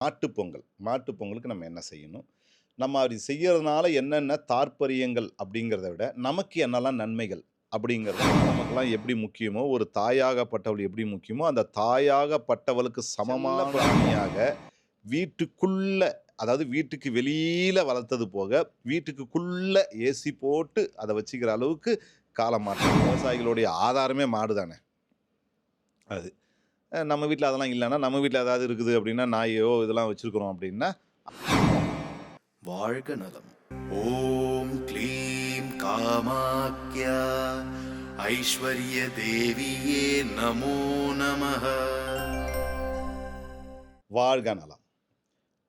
மாட்டுப் பொங்கல். மாட்டுப் பொங்கலுக்கு நம்ம என்ன செய்யணும்? நம்ம அப்படி செய்யறதுனால என்னென்ன தாற்பரியங்கள் அப்படிங்கிறத விட நமக்கு என்னெல்லாம் நன்மைகள் அப்படிங்கிறது நமக்கெல்லாம் எப்படி முக்கியமோ ஒரு தாயாகப்பட்டவள் எப்படி முக்கியமோ அந்த தாயாகப்பட்டவளுக்கு சமமான பிராணியாக வீட்டுக்குள்ள அதாவது வீட்டுக்கு வெளியில வளர்த்தது போக வீட்டுக்குள்ள ஏசி போட்டு அதை வச்சுக்கிற அளவுக்கு காலம் மாற்றம் விவசாயிகளுடைய ஆதாரமே மாடு தானே அது. நம்ம வீட்டில் அதெல்லாம் இல்லைன்னா நம்ம வீட்டில் ஏதாவது இருக்குது அப்படின்னா நாயோ இதெல்லாம் வச்சுருக்குறோம் அப்படின்னா வாழ்க நலம். ஓம் க்ளீம் காமாக்யா. ஐஸ்வர்ய தேவியே நமோ நமः வாழ்க நலம்.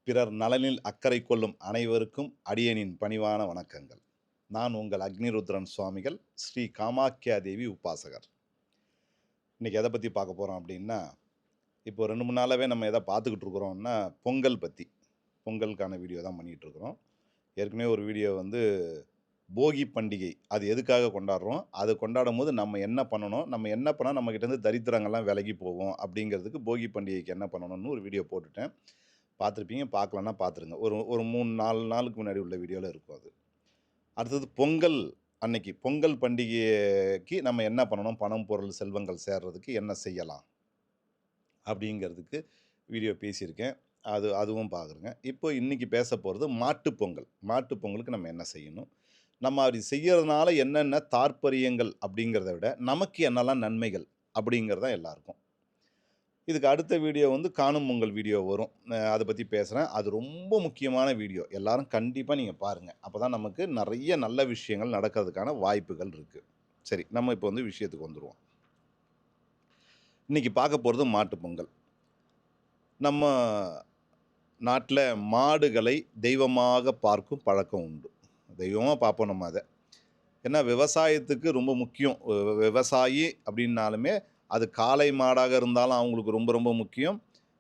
பிறர் நலனில் அக்கறை கொள்ளும் அனைவருக்கும் அடியனின் பணிவான வணக்கங்கள். நான் உங்கள் அக்னிருத்ரன் சுவாமிகள் ஸ்ரீ காமாக்கியா தேவி உபாசகர். இன்றைக்கி எதை பற்றி பார்க்க போகிறோம் அப்படின்னா இப்போ ரெண்டு மூணு நாளாகவே நம்ம எதை பார்த்துக்கிட்டு இருக்கிறோம்னா பொங்கல் பற்றி பொங்கலுக்கான வீடியோ தான் பண்ணிகிட்ருக்குறோம் ஏற்கனவே ஒரு வீடியோ வந்து போகி பண்டிகை அது எதுக்காக கொண்டாடுறோம்? அது கொண்டாடும் போது நம்ம என்ன பண்ணணும்? நம்ம என்ன பண்ணால் நம்மக்கிட்டேருந்து தரித்திரங்கள்லாம் விலகி போவோம் அப்படிங்கிறதுக்கு போகி பண்டிகைக்கு என்ன பண்ணணும்னு ஒரு வீடியோ போட்டுட்டேன். பார்த்துருப்பீங்க? பார்க்கலன்னா பார்த்துருங்க. ஒரு ஒரு மூணு நாலு நாளுக்கு முன்னாடி உள்ள வீடியோவில் இருக்கும் அது. அடுத்தது பொங்கல் அன்னைக்கு பொங்கல் பண்டிகைக்கு நம்ம என்ன பண்ணணும்? பணம் பொருள் செல்வங்கள் சேர்றதுக்கு என்ன செய்யலாம்? அப்படிங்கிறதுக்கு வீடியோ பேசியிருக்கேன். அது அதுவும் பார்க்குறேங்க. இப்போ இன்றைக்கி பேச போகிறது மாட்டுப்பொங்கல் மாட்டுப்பொங்கலுக்கு நம்ம என்ன செய்யணும்? நம்ம அப்படி செய்கிறதுனால என்னென்ன தாற்பரியங்கள் அப்படிங்கிறத விட நமக்கு என்னெல்லாம் நன்மைகள் அப்படிங்கிறது தான் எல்லாருக்கும். இதுக்கு அடுத்த வீடியோ வந்து காணும் பொங்கல் வீடியோ வரும். அதை பற்றி பேசுகிறேன் அது ரொம்ப முக்கியமான வீடியோ. எல்லாரும் கண்டிப்பாக நீங்கள் பாருங்கள் அப்போ தான் நமக்கு நிறைய நல்ல விஷயங்கள் நடக்கிறதுக்கான வாய்ப்புகள் இருக்குது சரி நம்ம இப்போ வந்து விஷயத்துக்கு வந்துடுவோம் இன்றைக்கி பார்க்க போகிறது மாட்டுப்பொங்கல் நம்ம நாட்டில் மாடுகளை தெய்வமாக பார்க்கும் பழக்கம் உண்டு. தெய்வமாக பார்ப்போம் நம்ம அதை. ஏன்னா விவசாயத்துக்கு ரொம்ப முக்கியம். விவசாயி அப்படின்னாலுமே அது காளை மாடாக இருந்தாலும் அவங்களுக்கு ரொம்ப ரொம்ப முக்கியம்.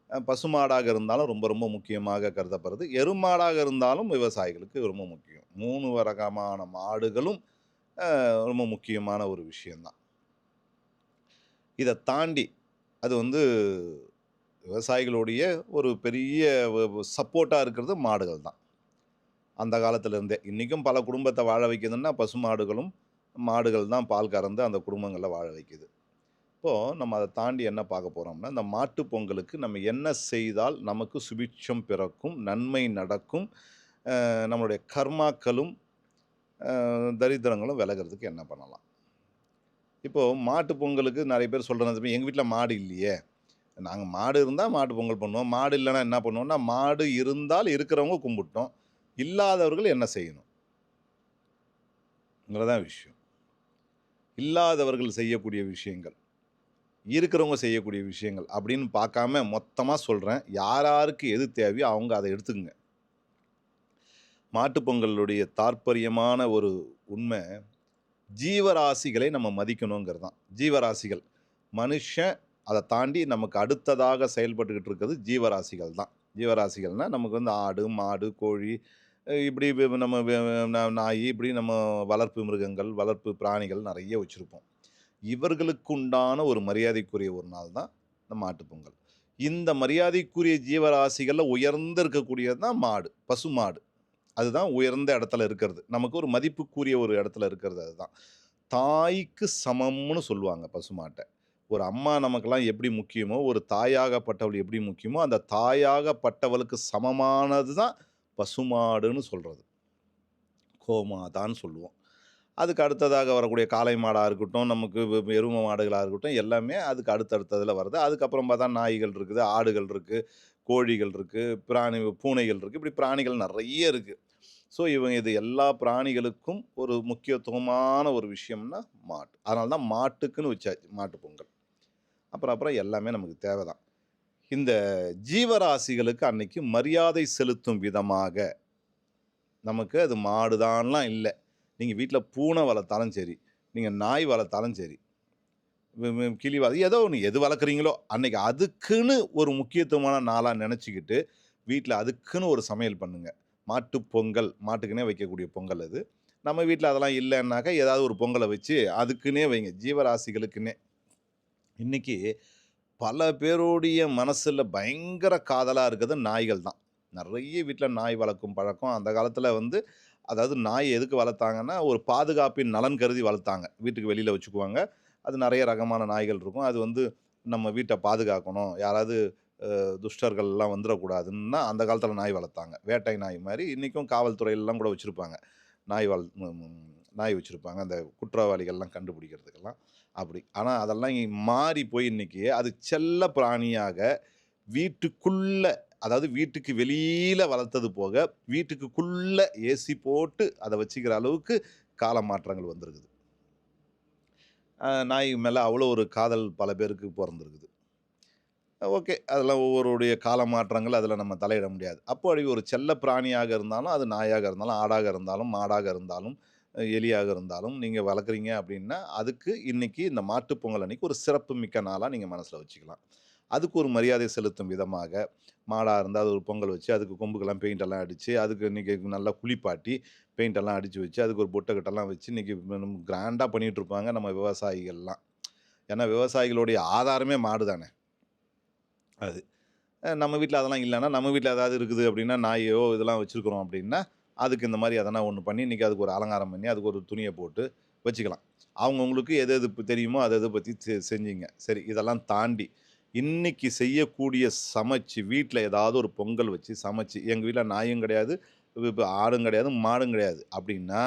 பசுமாடாக பசு மாடாக இருந்தாலும் ரொம்ப ரொம்ப முக்கியமாக கருதப்படுது. எருமாடாக இருந்தாலும் விவசாயிகளுக்கு ரொம்ப முக்கியம். மூணு ரகமான மாடுகளும் ரொம்ப முக்கியமான ஒரு விஷயந்தான் இதை தாண்டி அது வந்து விவசாயிகளுடைய ஒரு பெரிய சப்போர்ட்டாக இருக்கிறது மாடுகள் தான் அந்த காலத்திலேருந்தே இன்றைக்கும் பல குடும்பத்தை வாழ வைக்குதுன்னா பசு மாடுகளும் மாடுகள் தான் பால் கறந்து அந்த குடும்பங்களை வாழ வைக்குது. இப்போது நம்ம அதை தாண்டி என்ன பார்க்க போகிறோம்னா இந்த மாட்டுப் பொங்கலுக்கு நம்ம என்ன செய்தால் நமக்கு சுபிட்சம் பிறக்கும் நன்மை நடக்கும் நம்மளுடைய கர்மாக்களும் தரித்திரங்களும் விலகிறதுக்கு என்ன பண்ணலாம்? இப்போது மாட்டு பொங்கலுக்கு நிறைய பேர் சொல்கிறது எங்கள் வீட்டில் மாடு இல்லையே. நாங்கள் மாடு இருந்தால் மாட்டு பொங்கல் பண்ணுவோம். மாடு இல்லைன்னா என்ன பண்ணுவோம்னா மாடு இருந்தால் இருக்கிறவங்க கும்பிட்டோம். இல்லாதவர்கள் என்ன செய்யணும்? தான் விஷயம். இல்லாதவர்கள் செய்யக்கூடிய விஷயங்கள். இருக்கிறவங்க செய்யக்கூடிய விஷயங்கள் அப்படின்னு பார்க்காம மொத்தமாக சொல்கிறேன் யார் யாருக்கு எது தேவையோ அவங்க அதை எடுத்துக்கங்க. மாட்டுப் பொங்கலுடைய தாற்பயமான ஒரு உண்மை ஜீவராசிகளை நம்ம மதிக்கணுங்கிறது தான் ஜீவராசிகள். மனுஷன் அதை தாண்டி நமக்கு அடுத்ததாக செயல்பட்டுக்கிட்டு இருக்கிறது ஜீவராசிகள் தான். ஜீவராசிகள்னால் நமக்கு வந்து ஆடு மாடு கோழி இப்படி நம்ம நாய் இப்படி நம்ம வளர்ப்பு மிருகங்கள் வளர்ப்பு பிராணிகள் நிறைய வச்சுருப்போம். இவர்களுக்குண்டான ஒரு மரியாதைக்குரிய ஒரு நாள் தான் இந்த மாட்டுப் பொங்கல் இந்த மரியாதைக்குரிய ஜீவராசிகளில் உயர்ந்து இருக்கக்கூடியது தான் மாடு பசு மாடு. அதுதான் உயர்ந்த இடத்துல இருக்கிறது. நமக்கு ஒரு மதிப்புக்குரிய ஒரு இடத்துல இருக்கிறது அதுதான். தாய்க்கு சமம்னு சொல்லுவாங்க பசுமாட்டை ஒரு அம்மா நமக்கெல்லாம் எப்படி முக்கியமோ ஒரு தாயாகப்பட்டவள் எப்படி முக்கியமோ அந்த தாயாகப்பட்டவளுக்கு சமமானது தான் பசுமாடுன்னு சொல்கிறது கோமாதான்னு சொல்லுவோம். அதுக்கு அடுத்ததாக வரக்கூடிய காளை மாடாக இருக்கட்டும் நமக்கு வெ- எருமை மாடுகளாக இருக்கட்டும் எல்லாமே அதுக்கு அடுத்தடுத்ததில் வருது. அதுக்கப்புறம் பார்த்தா நாய்கள் இருக்குது ஆடுகள் இருக்குது கோழிகள் இருக்குது பிராணி பூனைகள் இருக்குது இப்படி பிராணிகள் நிறைய இருக்குது ஸோ இவங்க இது எல்லா பிராணிகளுக்கும் ஒரு முக்கியத்துவமான ஒரு விஷயம்னா மாட்டு. அதனால தான் மாட்டுக்குன்னு வச்சாச்சு மாட்டு பொங்கல். அப்புறம் அப்புறம் எல்லாமே நமக்கு தேவை தான் இந்த ஜீவராசிகளுக்கு அன்னைக்கு மரியாதை செலுத்தும் விதமாக நமக்கு அது மாடுதான்லாம் இல்லை. நீங்கள் வீட்டில் பூனை வளர்த்தாலும் சரி நீங்கள் நாய் வளர்த்தாலும் சரி கிளி வளர்த்து ஏதோ ஒன்று எது வளர்க்குறீங்களோ அன்றைக்கி அதுக்குன்னு ஒரு முக்கியத்துவமான நாளாக நினச்சிக்கிட்டு வீட்டில் அதுக்குன்னு ஒரு சமையல் பண்ணுங்கள் மாட்டு பொங்கல் மாட்டுக்குன்னே வைக்கக்கூடிய பொங்கல் அது நம்ம வீட்டில் அதெல்லாம் இல்லைன்னாக்கா ஏதாவது ஒரு பொங்கலை வச்சு அதுக்குன்னே வைங்க ஜீவராசிகளுக்குன்னே இன்றைக்கி பல பேருடைய மனசில் பயங்கர காதலாக இருக்கிறது நாய்கள் தான். நிறைய வீட்டில் நாய் வளர்க்கும் பழக்கம். அந்த காலத்தில் வந்து அதாவது நாய் எதுக்கு வளர்த்தாங்கன்னா, ஒரு பாதுகாப்பின் நலன் கருதி வளர்த்தாங்க. வீட்டுக்கு வெளியில் வச்சுக்குவாங்க. அது நிறைய ரகமான நாய்கள் இருக்கும். அது வந்து நம்ம வீட்டை பாதுகாக்கணும். யாராவது துஷ்டர்கள்லாம் வந்துடக்கூடாதுன்னா அந்த காலத்தில் நாய் வளர்த்தாங்க. வேட்டை நாய் மாதிரி இன்றைக்கும் காவல்துறையிலலாம் கூட வச்சுருப்பாங்க நாய் வள நாய் வச்சுருப்பாங்க அந்த குற்றவாளிகள்லாம் கண்டுபிடிக்கிறதுக்கெல்லாம். அப்படி. ஆனால் அதெல்லாம் மாறி போய் இன்றைக்கி அது செல்ல பிராணியாக வீட்டுக்குள்ளே அதாவது வீட்டுக்கு வெளியில் வளர்த்தது போக, வீட்டுக்குள்ளே ஏசி போட்டு அதை வச்சுக்கிற அளவுக்கு கால மாற்றங்கள் வந்திருக்குது. நாய் மேலே அவ்வளோ ஒரு காதல் பல பேருக்கு பிறந்திருக்குது ஓகே. அதெல்லாம் ஒவ்வொருடைய கால மாற்றங்கள் அதில் நம்ம தலையிட முடியாது. அப்போ அப்படி ஒரு செல்ல பிராணியாக இருந்தாலும், அது நாயாக இருந்தாலும், ஆடாக இருந்தாலும், மாடாக இருந்தாலும், எலியாக இருந்தாலும், நீங்கள் வளர்க்குறீங்க அப்படின்னா, அதுக்கு இன்னைக்கு இந்த மாட்டுப்பொங்கல் அன்றைக்கி ஒரு சிறப்பு மிக்க நாளாக நீங்கள் மனசில் வச்சுக்கலாம். அதுக்கு ஒரு மரியாதை செலுத்தும் விதமாக, மாடாக இருந்தால் அது ஒரு பொங்கல் வச்சு, அதுக்கு கொம்புக்கெல்லாம் பெயிண்டெல்லாம் அடித்து அதுக்கு இன்னைக்கு நல்லா குளிப்பாட்டி, பெயிண்டெல்லாம் அடித்து வச்சு, அதுக்கு ஒரு பொட்டைக்கட்டெல்லாம் வச்சு, இன்றைக்கி கிராண்டாக பண்ணிகிட்டு இருப்பாங்க நம்ம விவசாயிகள்லாம். ஏன்னா விவசாயிகளுடைய ஆதாரமே மாடு தானே. அது. நம்ம வீட்டில் அதெல்லாம் இல்லைன்னா நம்ம வீட்டில் ஏதாவது இருக்குது அப்படின்னா, நாயோ இதெல்லாம் வச்சுருக்குறோம் அப்படின்னா, அதுக்கு இந்த மாதிரி எதனா ஒன்று பண்ணி, இன்றைக்கி அதுக்கு ஒரு அலங்காரம் பண்ணி, அதுக்கு ஒரு துணியை போட்டு வச்சுக்கலாம். அவங்கவுங்களுக்கு எது எது தெரியுமோ அதை எதை பற்றி செ செஞ்சீங்க. சரி இதெல்லாம் தாண்டி, இன்றைக்கி செய்யக்கூடிய சமைச்சு வீட்டில் ஏதாவது ஒரு பொங்கல் வச்சு சமைச்சு எங்கள் வீட்டில் நாயும் கிடையாது, இப்போ ஆடும் கிடையாது, மாடும் கிடையாது. அப்படின்னா,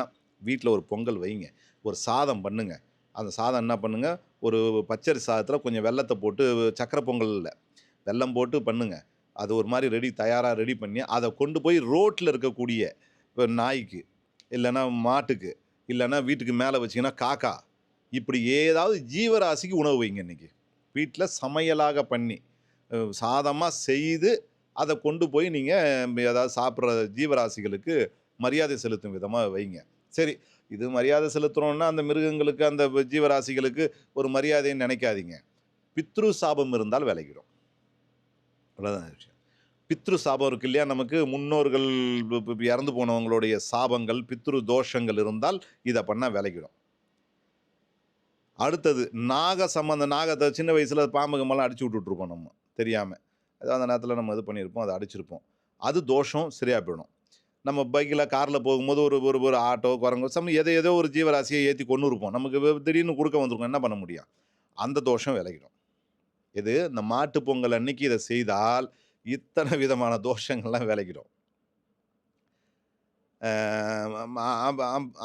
வீட்டில் ஒரு பொங்கல் வைங்க. ஒரு சாதம் பண்ணுங்கள் அந்த சாதம் என்ன பண்ணுங்க, ஒரு பச்சரி சாதத்தில் கொஞ்சம் வெள்ளத்தை போட்டு சக்கரை பொங்கல் இல்லை வெல்லம் போட்டு பண்ணுங்க. அது ஒரு மாதிரி ரெடி தயாராக ரெடி பண்ணி, அதை கொண்டு போய் ரோட்டில் இருக்கக்கூடிய இப்போ நாய்க்கு, இல்லைன்னா மாட்டுக்கு, இல்லைன்னா வீட்டுக்கு மேலே வச்சீங்கன்னா காக்கா, இப்படி ஏதாவது ஜீவராசிக்கு உணவு வைங்க இன்றைக்கி வீட்டில் சமையலாக பண்ணி, சாதமாக செய்து, அதை கொண்டு போய் நீங்கள் ஏதாவது சாப்பிட்ற ஜீவராசிகளுக்கு மரியாதை செலுத்தும் விதமாக வைங்க. சரி, இது மரியாதை செலுத்துகிறோன்னா அந்த மிருகங்களுக்கு, அந்த ஜீவராசிகளுக்கு ஒரு மரியாதைன்னு நினைக்காதீங்க பித்ரு சாபம் இருந்தால் விளைகிறோம் அவ்வளோதான் விஷயம். பித்ரு சாபம் இருக்கு இல்லையா? நமக்கு முன்னோர்கள் இறந்து போனவங்களுடைய சாபங்கள், பித்ரு தோஷங்கள் இருந்தால், இதை பண்ணால் விலகிடும். அடுத்தது நாக சம்மந்த நாகத்தை சின்ன வயசில் பாம்பு கம்பெல்லாம் அடிச்சு விட்டுட்ருப்போம் நம்ம, தெரியாமல் ஏதோ அந்த நேரத்தில் நம்ம இது பண்ணியிருப்போம், அதை அடிச்சிருப்போம். அது தோஷம் சரியாக போயிடும். நம்ம பைக்கில் காரில் போகும்போது ஒரு ஒரு ஒரு ஆட்டோ, குரங்கு சம் எதை ஏதோ ஒரு ஜீவராசியை ஏற்றி கொண்டு இருப்போம் நமக்கு திடீர்னு குறுக்க வந்திருக்கோம் என்ன பண்ண முடியும்? அந்த தோஷம் விலகிடும். இது இந்த மாட்டுப்பொங்கல் அன்னைக்கு இதை செய்தால், இத்தனை விதமான தோஷங்கள்லாம் விலகிடும். அ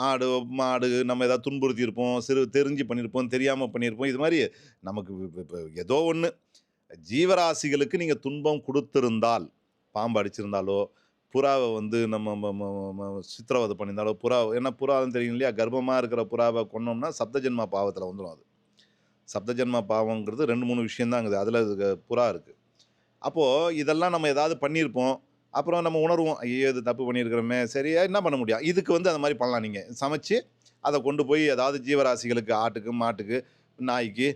ஆடு, மாடு நம்ம ஏதாவது துன்புறுத்தியிருப்போம், சிறு தெரிஞ்சு பண்ணியிருப்போம், தெரியாமல் பண்ணியிருப்போம். இது மாதிரி நமக்கு இப்போ ஏதோ ஒன்று ஜீவராசிகளுக்கு நீங்கள் துன்பம் கொடுத்துருந்தால் பாம்பு அடிச்சிருந்தாலோ, புறாவை வந்து நம்ம ம ம சித்திரவதை பண்ணியிருந்தாலோ, புறா ஏன்னா புறாவும் தெரியும் இல்லையா? கர்ப்பமாக இருக்கிற புறாவை கொன்னோம்னா, சப்தஜன்மா பாவத்தில் வந்துடும் அது. சப்தஜென்ம பாவம்ங்கிறது 2, 3 விஷயம் தான் இருக்குது. அதில புறா இருக்குது அப்போது இதெல்லாம் நம்ம ஏதாவது பண்ணியிருப்போம். அப்புறம் நம்ம உணர்வோம். ஐயோ இது தப்பு பண்ணியிருக்கிறோமே! சரியா என்ன பண்ண முடியும்? இதுக்கு வந்து அந்த மாதிரி பண்ணலாம் நீங்கள் சமைச்சு, அதை கொண்டு போய் ஏதாவது ஜீவராசிகளுக்கு ஆட்டுக்கு, மாட்டுக்கு, நாய்க்கு,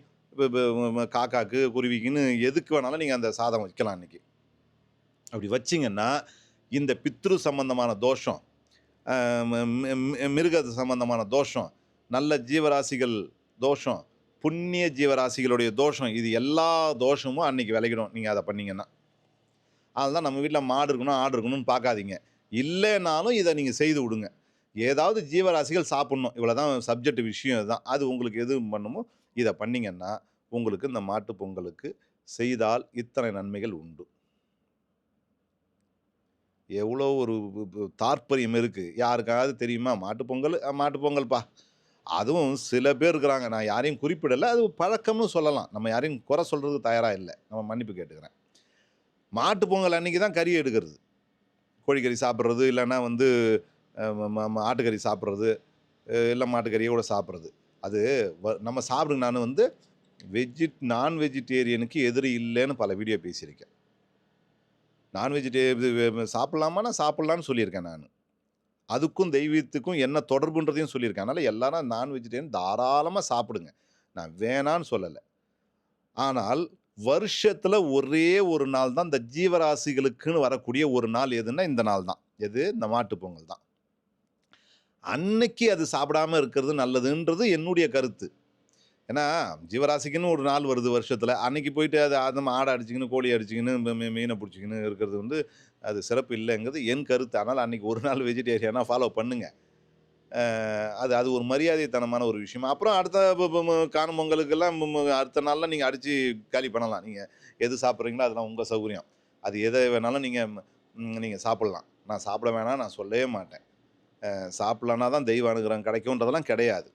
காக்காக்கு, குருவிக்குன்னு எதுக்கு வேணாலும் நீங்கள் அந்த சாதம் வைக்கலாம் இன்றைக்கி அப்படி வச்சிங்கன்னா இந்த பித்ரு சம்பந்தமான தோஷம், மிருக சம்பந்தமான தோஷம், நல்ல ஜீவராசிகள் தோஷம், புண்ணிய ஜீவராசிகளுடைய தோஷம், இது எல்லா தோஷமும் அன்றைக்கி விளையிடும் நீங்கள் அதை பண்ணீங்கன்னா. அதுதான் நம்ம வீட்டில் மாடு இருக்கணும், ஆடு இருக்கணும்னு பார்க்காதீங்க. இல்லைனாலும் இதை நீங்கள் செய்து விடுங்க. ஏதாவது ஜீவராசிகள் சாப்பிட்ணும் இவ்வளோ தான் சப்ஜெக்ட் விஷயம் இதுதான். அது உங்களுக்கு எது பண்ணுமோ, இதை பண்ணிங்கன்னா உங்களுக்கு இந்த மாட்டு பொங்கலுக்கு செய்தால் இத்தனை நன்மைகள் உண்டு. எவ்வளோ ஒரு தாற்பயம் இருக்குது யாருக்காவது தெரியுமா? மாட்டுப்பொங்கல் மாட்டுப் பொங்கல்ப்பா. அதுவும் சில பேர் இருக்கிறாங்க. நான் யாரையும் குறிப்பிடலை அது பழக்கம்னு சொல்லலாம். நம்ம யாரையும் குறை சொல்கிறதுக்கு தயாராக இல்லை நம்ம மன்னிப்பு கேட்டுக்கிறேன். மாட்டுப் பொங்கல் அன்னைக்கு தான் கறி எடுக்கிறது. கோழிக்கறி சாப்பிட்றது இல்லைன்னா வந்து ம ஆட்டுக்கறி சாப்பிட்றது இல்லை இல்ல மாட்டுக்கறியோட சாப்பிட்றது அது வ நம்ம சாப்பிடுங்க நான் வந்து வெஜி நான் வெஜிடேரியனுக்கு எதிரி இல்லைன்னு பல வீடியோ பேசியிருக்கேன். நான் வெஜிடே இது நான் சாப்பிட்லான்னு சொல்லியிருக்கேன் நான் அதுக்கும் தெய்வீகத்துக்கும் என்ன தொடர்புன்றதையும் சொல்லியிருக்கேன். அதனால் எல்லாரும் நான் வெஜிடேரியன் தாராளமாக சாப்பிடுங்க. நான் வேணான்னு சொல்லலை ஆனால் வருஷத்தில் ஒரே ஒரு நாள் தான் இந்த ஜீவராசிகளுக்குன்னு வரக்கூடிய ஒரு நாள் எதுன்னா, இந்த நாள் தான். எது? இந்த மாட்டுப் பொங்கல் தான். அன்னைக்கு அது சாப்பிடாம இருக்கிறது நல்லதுன்றது என்னுடைய கருத்து. ஏன்னா ஜீவராசிக்குன்னு ஒரு நாள் வருது வருஷத்தில் அன்னைக்கு போயிட்டு அது அது ஆடை அடிச்சிக்கின்னு கோழி அடிச்சிக்கின்னு மீனை பிடிச்சிக்கின்னு இருக்கிறது வந்து அது சிறப்பு இல்லைங்கிறது என் கருத்து ஆனால் அன்றைக்கி ஒரு நாள் வெஜிடேரியனாக ஃபாலோ பண்ணுங்க அது அது ஒரு மரியாதைத்தனமான ஒரு விஷயம். அப்புறம் அடுத்த காணும்பொங்கலுக்கெல்லாம் காணும் பொங்கலுக்கெல்லாம் அடுத்த நாளில் நீங்கள் அடித்து காலி பண்ணலாம். நீங்கள் எது சாப்பிட்றீங்களோ அதெல்லாம் உங்கள் சௌகரியம். அது எதை வேணாலும் நீங்கள் நீங்கள் சாப்பிட்லாம். நான் சாப்பிட வேணாம் நான் சொல்லவே மாட்டேன். சாப்பிட்லனா தான் தெய்வ அனுகிரகம் கிடைக்கும்ன்றதெல்லாம் கிடையாது.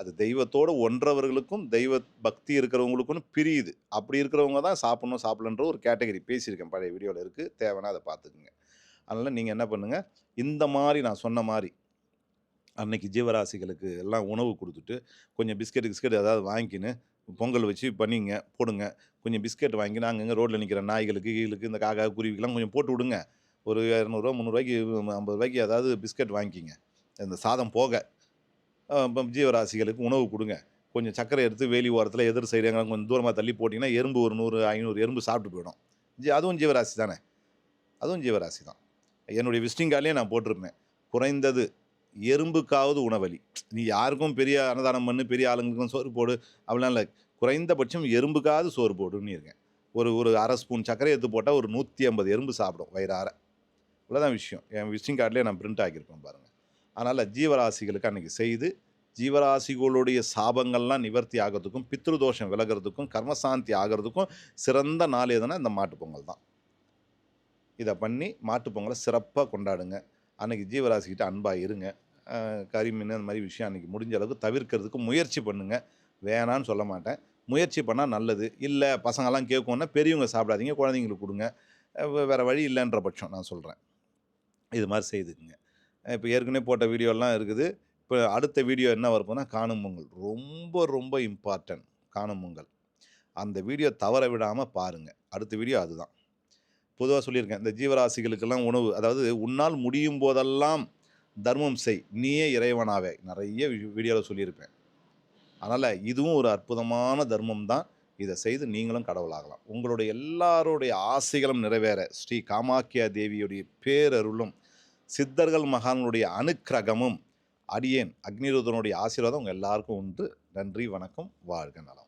அது தெய்வத்தோடு ஒன்றவர்களுக்கும் தெய்வ பக்தி இருக்கிறவங்களுக்கும் பிரியுது. அப்படி இருக்கிறவங்க தான் சாப்பிட்ணும் சாப்பிடலன்ற ஒரு கேட்டகரி பேசியிருக்கேன். பழைய வீடியோவில் இருக்குது தேவைன்னா அதை பார்த்துக்குங்க. அதனால் நீங்கள் என்ன பண்ணுங்கள் இந்த மாதிரி நான் சொன்ன மாதிரி அன்னைக்கு ஜீவராசிகளுக்கு எல்லாம் உணவு கொடுத்துட்டு கொஞ்சம் பிஸ்கெட் கிஸ்கெட் ஏதாவது வாங்கிக்கின்னு பொங்கல் வச்சு பண்ணிங்க போடுங்க. கொஞ்சம் பிஸ்கெட் வாங்கி அங்கங்கே ரோட்டில் நிற்கிற நாய்களுக்கு கீழுக்கு இந்த காக்கா குருவிக்கெல்லாம் கொஞ்சம் போட்டு விடுங்க. ஒரு இரநூறுவா முந்நூறுவாய்க்கு ஐம்பது ரூபாய்க்கு ஏதாவது பிஸ்கெட் வாங்கிக்கிங்க. இந்த சாதம் போக. ஜீவராசிகளுக்கு உணவு கொடுங்க. கொஞ்சம் சக்கரை எடுத்து வேலி ஓரத்தில் எதிர் சைடு எங்கே கொஞ்சம் தூரமாக தள்ளி போட்டிங்கன்னா எறும்பு ஒரு நூறு ஐநூறு எறும்பு சாப்பிட்டு போயிடும். ஜி அதுவும் ஜீவராசி தானே அதுவும் ஜீவராசி தான் என்னுடைய விசிட்டிங் கார்டிலே நான் போட்டிருப்பேன். குறைந்தது எறும்புக்காவது உணவலி. நீ யாருக்கும் பெரிய அன்னதானம் பண்ணு பெரிய ஆளுங்களுக்கும் சோறு போடு அப்படிலாம் இல்லை. குறைந்தபட்சம் எறும்புக்காவது சோறு போடுன்னு இருக்கேன். ஒரு ஒரு அரை ஸ்பூன் சர்க்கரை எடுத்து போட்டால் ஒரு நூற்றி ஐம்பது எறும்பு சாப்பிடும் வயிறார. இவ்வளோதான் விஷயம். என் விசிட்டிங் கார்டிலே நான் பிரிண்ட் ஆகியிருப்பேன் பாருங்கள் அதனால் ஜீவராசிகளுக்கு அன்றைக்கி செய்து ஜீவராசிகளுடைய சாபங்கள்லாம் நிவர்த்தி ஆகிறதுக்கும் பித்ருதோஷம் விலகிறதுக்கும் கர்மசாந்தி ஆகிறதுக்கும் சிறந்த நாள் எதுனா இந்த மாட்டுப் பொங்கல் தான். இதை பண்ணி மாட்டுப் பொங்கலை சிறப்பாக கொண்டாடுங்க. அன்றைக்கி ஜீவராசிக்கிட்ட அன்பாக இருங்க. கறிமீன் அந்த மாதிரி விஷயம் அன்றைக்கி முடிஞ்ச அளவுக்கு தவிர்க்கிறதுக்கு முயற்சி பண்ணுங்கள் வேணான்னு சொல்ல மாட்டேன். முயற்சி பண்ணால் நல்லது. இல்லை பசங்கள்லாம் கேட்கும்னா பெரியவங்க சாப்பிடாதீங்க குழந்தைங்களுக்கு கொடுங்க. வேறு வழி இல்லைன்ற பட்சம் நான் சொல்கிறேன் இது மாதிரி செய்துக்குங்க. இப்போ ஏற்கனவே போட்ட வீடியோலாம் இருக்குது. இப்போ அடுத்த வீடியோ என்ன வரப்போனா காணும் பொங்கல். ரொம்ப ரொம்ப இம்பார்ட்டன்ட் காணும் பொங்கல். அந்த வீடியோ தவற விடாமல் பாருங்கள் அடுத்த வீடியோ அதுதான். பொதுவாக சொல்லியிருக்கேன். இந்த ஜீவராசிகளுக்கெல்லாம் உணவு அதாவது உன்னால் முடியும் போதெல்லாம் தர்மம் செய். நீயே இறைவனாவே. நிறைய வீடியோவில் சொல்லியிருப்பேன். அதனால் இதுவும் ஒரு அற்புதமான தர்மம் தான். இதை செய்து நீங்களும் கடவுளாகலாம் உங்களுடைய எல்லாருடைய ஆசைகளும் நிறைவேற. ஸ்ரீ காமாக்கியா தேவியுடைய பேரருளும் சித்தர்கள் மகான்களுடைய அனுக்கிரகமும் அடியேன் அக்னிருதனுடைய ஆசீர்வாதம் உங்கள் எல்லாருக்கும் உண்டு. நன்றி வணக்கம் வாழ்க நலம்.